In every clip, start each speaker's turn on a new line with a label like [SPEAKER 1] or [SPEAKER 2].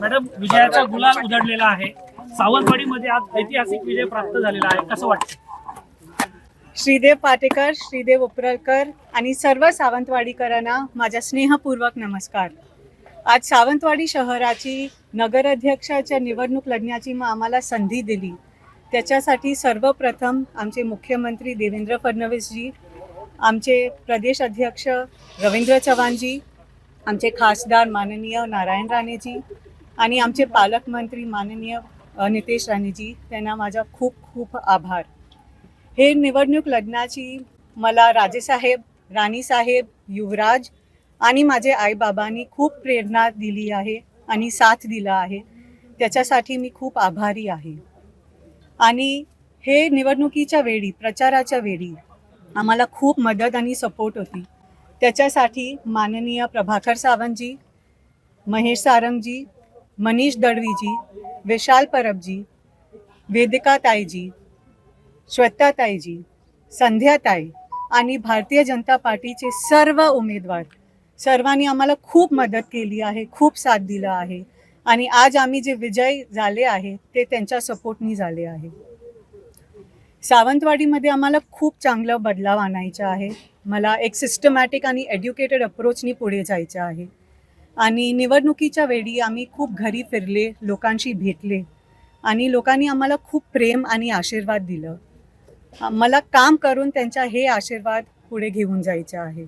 [SPEAKER 1] Madam विजयाचा गुलाल उधळलेला आहे. सावंतवाडीमध्ये आज ऐतिहासिक विजय प्राप्त झालेला आहे. कसं वाटतं
[SPEAKER 2] श्रीदेव पाटेकर श्रीदेव उपरकर आणि सर्व सावंतवाडीकरांना माझा स्नेहपूर्वक नमस्कार. आज सावंतवाडी शहराची नगराध्यक्षाच्या निवडणूक लढण्याची मग आम्हाला संधी दिली. त्याच्यासाठी सर्वप्रथम आमचे मुख्यमंत्री देवेंद्र फडणवीसजी आमचे प्रदेश अध्यक्ष रवींद्र चव्हाणजी आमचे खासदार माननीय नारायण राणेजी आणि आमचे पालकमंत्री माननीय नितेश राणेजी त्यांना माझा खूप खूप आभार. हे निवडणूक लढण्याची मला राजेसाहेब राणीसाहेब युवराज आणि माझे आईबाबांनी खूप प्रेरणा दिली आहे आणि साथ दिला आहे. त्याच्यासाठी मी खूप आभारी आहे. आणि हे निवडणुकीच्या वेळी प्रचाराच्या वेळी आम्हाला खूप मदत आणि सपोर्ट होती. त्याच्यासाठी माननीय प्रभाकर सावंतजी महेश सारंगजी मनीष दळवीजी विशाल परबजी वेदिका ताईजी श्वेताताईजी संध्याताई आणि भारतीय जनता पार्टीचे सर्व उमेदवार. सर्वांनी आम्हाला खूप मदत केली आहे खूप साथ दिला आहे आणि आज आम्ही जे विजय झाले आहे ते त्यांच्या सपोर्टनी झाले आहे. सावंतवाडीमध्ये आम्हाला खूप चांगलं बदलाव आणायचं आहे. मला एक सिस्टमॅटिक आणि एड्युकेटेड अप्रोचनी पुढे जायचं आहे. आणि निवडणुकीच्या वेळी आम्ही खूप घरी फिरले लोकांशी भेटले आणि लोकांनी आम्हाला खूप प्रेम आणि आशीर्वाद दिलं. मला काम करून त्यांचा हे आशीर्वाद पुढे घेऊन जायचं आहे.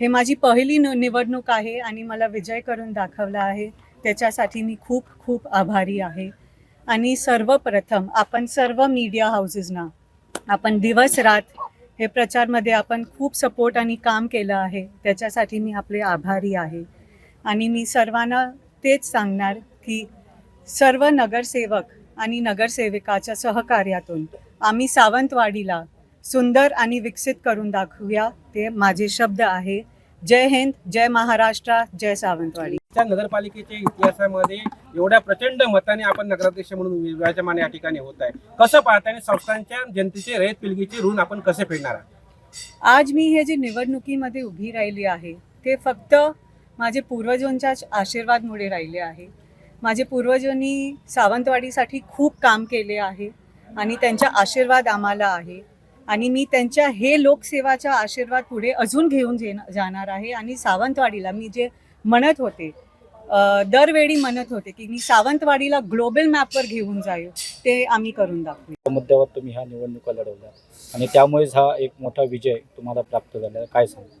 [SPEAKER 2] हे माझी पहिली न- निवडणूक आहे आणि मला विजय करून दाखवला आहे. त्याच्यासाठी मी खूप खूप आभारी आहे. आणि सर्वप्रथम आपण सर्व मीडिया हाऊसेसना आपण दिवस रात हे प्रचारमध्ये आपण खूप सपोर्ट आणि काम केलं आहे. त्याच्यासाठी मी आपले आभारी आहे. आणि मी सर्वांना तेच सांगणार की सर्व नगरसेवक आणि नगरसेविकाच्या सहकार्यातून आम्ही सावंतवाडीला सुंदर आणि विकसित करून दाखवूया. ते माझे शब्द आहे. जय हिंद जय महाराष्ट्र जय सावंतवाडी.
[SPEAKER 3] त्या नगरपालिकेच्या इतिहासामध्ये एवढ्या प्रचंड मताने आपण नगराध्यक्ष म्हणून विराजमान या ठिकाणी होत आहे. कसं पाहता आणि संस्थांच्या जनतेचे रयत पिलगीचे ऋण आपण कसे फेडणार आहात?
[SPEAKER 2] आज मी हे जे निवडणुकीमध्ये उभी राहिली आहे ते फक्त माझे पूर्वजांच्याच आशीर्वादमुळे राहिले आहे. माझे पूर्वजांनी सावंतवाडीसाठी खूप काम केले आहे आणि त्यांचा आशीर्वाद आम्हाला आहे. आणि मी त्यांच्या हे लोकसेवाचा आशीर्वाद पुढे अजून घेऊन जाणार आहे आणि सावंतवाडीला मी जे म्हणत होते. दरवेळी म्हणत होते की मी सावंतवाडीला ग्लोबल मॅपवर घेऊन जाईल ते आम्ही करून दाखवू.
[SPEAKER 4] त्या मुद्द्यावर तुम्ही ह्या निवडणुका लढवल्या. आणि त्यामुळेच हा एक मोठा विजय तुम्हाला प्राप्त झाला. काय सांगा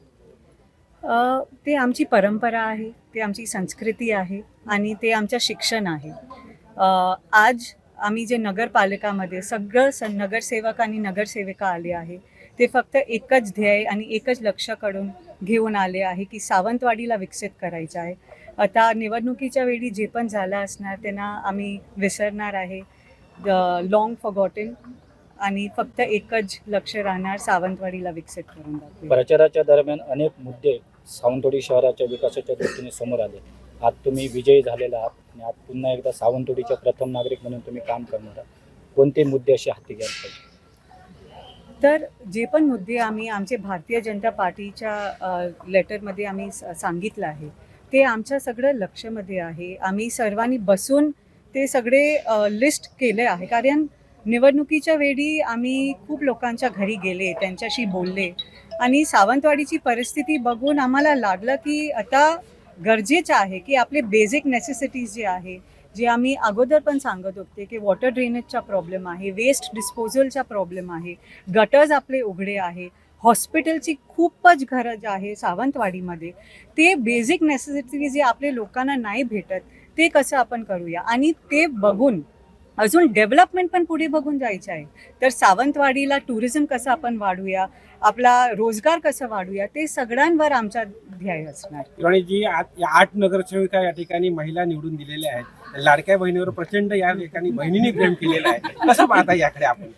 [SPEAKER 2] ते आमची परंपरा आहे ते आमची संस्कृती आहे आणि ते आमचं शिक्षण आहे. आज आम्ही जे नगरपालिकामध्ये सगळं स नगरसेवक आणि नगरसेविका आले आहे ते फक्त एकच ध्येय आणि एकच लक्षकडून घेऊन आले आहे की सावंतवाडीला विकसित करायचं आहे. आता निवडणुकीच्या वेळी जे पण झालं असणार त्यांना आम्ही विसरणार आहे. लॉंग फॉगॉटेन आणि फक्त एकच लक्ष राहणार सावंतवाडीला विकसित करून
[SPEAKER 4] प्रचाराच्या दरम्यान अनेक मुद्दे सावंतवाडी शहराच्या विकासाच्या दृष्टीने समोर आले. आज तुम्ही विजयी झालेला आहात आणि आज पुन्हा एकदा सावंतवाडीच्या प्रथम नागरिक म्हणून तुम्ही काम करणार आहात. कोणते मुद्दे असे हाती घ्यायला पाहिजे?
[SPEAKER 2] तर जे पण मुद्दे आम्ही आमचे भारतीय जनता पार्टीच्या लेटरमध्ये आम्ही स- सांगितलं आहे ते आमच्या सगळं लक्षमध्ये आहे. आम्ही सर्वांनी बसून ते सगळे लिस्ट केले आहे. कारण निवडणुकीच्या वेळी आम्ही खूप लोकांच्या घरी गेले त्यांच्याशी बोलले आणि सावंतवाडीची परिस्थिती बघून आम्हाला लागलं की आता गरजेचं आहे की आपले बेसिक नेसेसिटीज जे आहे जे आम्ही अगोदर पण सांगत होते की वॉटर ड्रेनेजचा प्रॉब्लेम आहे वेस्ट डिस्पोजलचा प्रॉब्लेम आहे गटर्स आपले उघडे आहे हॉस्पिटलची खूपच गरज आहे सावंतवाडीमध्ये. ते बेसिक नेसेसिटी जे आपले लोकांना नाही भेटत ते कसं आपण करूया? आणि ते बघून अजून डेव्हलपमेंट पण पुढे बघून जायचं आहे. तर सावंतवाडीला टुरिझम कसं आपण वाढूया आपला रोजगार कसं वाढूया ते सगळ्यांवर आमचा ध्येय असणार.
[SPEAKER 3] आणि जी आठ नगरसेविका या ठिकाणी महिला निवडून दिलेल्या आहेत. लाडक्या बहिणीवर प्रचंड या ठिकाणी बहिणीने प्रेम केलेलं आहे. कसं पाहता याकडे आपण?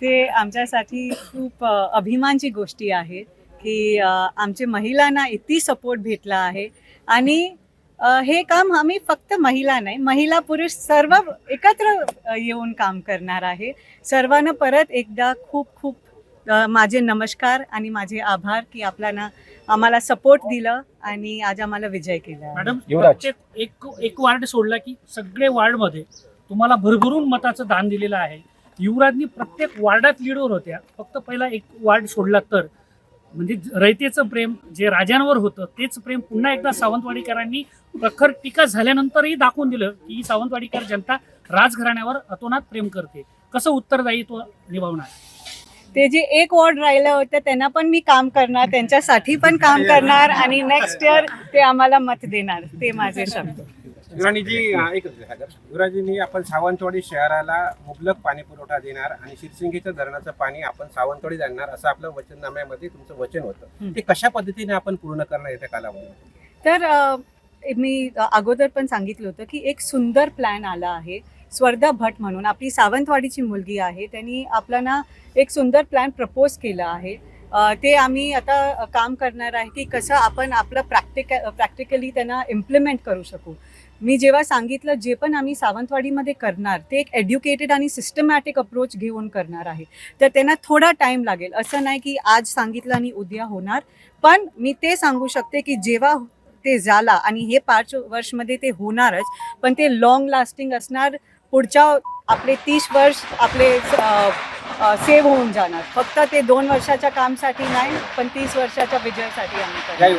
[SPEAKER 2] ते आमच्यासाठी खूप अभिमानची गोष्टी आहे की आमचे महिलांना इतकी सपोर्ट भेटला आहे. आणि हे काम आम्ही फक्त महिला नाही महिला पुरुष सर्व एकत्र येऊन काम करणार आहे. सर्वांना परत एकदा खूप खूप माझे नमस्कार आणि माझे आभार की आपल्याला आम्हाला सपोर्ट दिलं आणि आज आम्हाला विजय केला.
[SPEAKER 1] मॅडम. प्रत्येक एक एक वार्ड सोडला की सगळे वार्डमध्ये तुम्हाला भरभरून मताचं दान दिलेलं आहे. युवराजनी प्रत्येक वार्डात लीडवर होत्या. फक्त पहिला एक वार्ड सोडला तर. म्हणजे रयतेचं प्रेम जे राजांवर होतं तेच प्रेम पुन्हा एकदा सावंतवाडीकरांनी प्रखर टीका झाल्यानंतरही दाखवून दिलं की ही सावंतवाडीकर जनता राजघराण्यावर अतोनात प्रेम करते. कसं उत्तरदायित्व निभावणार?
[SPEAKER 2] ते जे एक वॉर्ड राहिलं होतं त्यांना पण मी काम करणार त्यांच्यासाठी पण काम करणार आणि नेक्स्ट इयर ते आम्हाला मत देणार. ते माझे शब्द.
[SPEAKER 3] एकच मिनिट, सागर. युवराजींनी आपण सावंतवाडी शहराला मुबलक पाणी पुरवठा देणार आणि शिरसिंगीच्या धरणाचं पाणी आपण सावंतवाडीत आणणार असं आपलं वचननाम्यामध्ये तुमचं वचन होतं. ते कशा पद्धतीने आपण पूर्ण करणार येत्या कालावधीमध्ये?
[SPEAKER 2] तर मी अगोदर पण सांगितलं होतं की एक सुंदर प्लॅन आला आहे स्वर्धा भट म्हणून. आपली सावंतवाडीची मुलगी आहे त्यांनी आपल्याला एक सुंदर प्लॅन प्रपोज केला आहे. ते आम्ही आता काम करणार आहे की कसं आपण आपलं प्रॅक्टिक प्रॅक्टिकली त्यांना इम्प्लिमेंट करू शकू. मी जेव्हा सांगितलं जे पण आम्ही सावंतवाडीमध्ये करणार ते एक एड्युकेटेड आणि सिस्टमॅटिक अप्रोच घेऊन करणार आहे. तर त्यांना थोडा टाईम लागेल. असं नाही की आज सांगितलं आणि उद्या होणार. पण मी ते सांगू शकते की जेव्हा ते झाला आणि हे पाच वर्षमध्ये ते होणारच पण ते लॉंग लास्टिंग असणार. पुढच्या आपले तीस वर्ष आपले सेव्ह होऊन जाणार. फक्त ते दोन वर्षाच्या कामसाठी नाही पण तीस वर्षाच्या विजयासाठी आम्ही